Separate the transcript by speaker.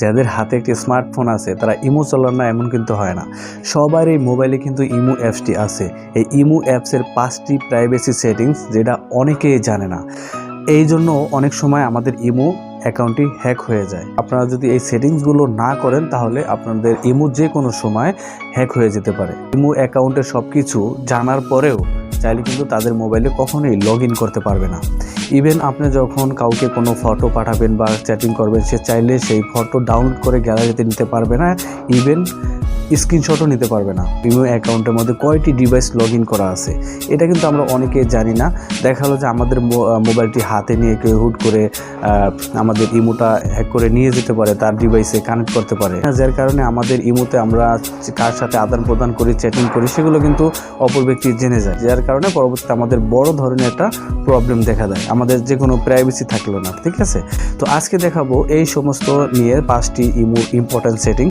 Speaker 1: যাদের হাতে একটি স্মার্টফোন আছে, তারা ইমো চলার না এমন কিন্তু হয় না। সবার এই মোবাইলে কিন্তু ইমো অ্যাপসটি আছে। এই ইমো অ্যাপসের পাঁচটি প্রাইভেসি সেটিংস যেটা অনেকেই জানে না। এই জন্য অনেক সময় আমাদের ইমো অ্যাকাউন্টটি হ্যাক হয়ে যায়। আপনারা যদি এই সেটিংসগুলো না করেন, তাহলে আপনাদের ইমো যে কোনো সময় হ্যাক হয়ে যেতে পারে। ইমো অ্যাকাউন্টের সব কিছু জানার পরেও চাইলে কিন্তু তাদের মোবাইলে কখনোই লগ ইন করতে পারবে না। ইভেন আপনি যখন কাউকে কোনো ফটো পাঠাবেন বা চ্যাটিং করবেন, সে চাইলে সেই ফটো ডাউনলোড করে গ্যালারিতে নিতে পারবে না। ইভেন স্ক্রিনশটও নিতে পারবে না। ইমো অ্যাকাউন্টের মধ্যে কয়টি ডিভাইস লগ করা আছে, এটা কিন্তু আমরা অনেকে জানি না। দেখা হলো যে আমাদের মোবাইলটি হাতে নিয়ে কেউ হুট করে আমাদের ইমোটা হ্যাক করে নিয়ে যেতে পারে, তার ডিভাইসে কানেক্ট করতে পারে। যার কারণে আমাদের ইমোতে আমরা কার সাথে আদান প্রদান করি চ্যাটিং করি, সেগুলো কিন্তু অপর ব্যক্তি জেনে যায়। যার কারণে পরবর্তীতে আমাদের বড় ধরনের একটা প্রবলেম দেখা দেয়। আমাদের যে কোনো প্রাইভেসি থাকল না, ঠিক আছে? তো আজকে দেখাবো এই সমস্ত নিয়ে পাঁচটি ইমো ইম্পর্টেন্ট সেটিং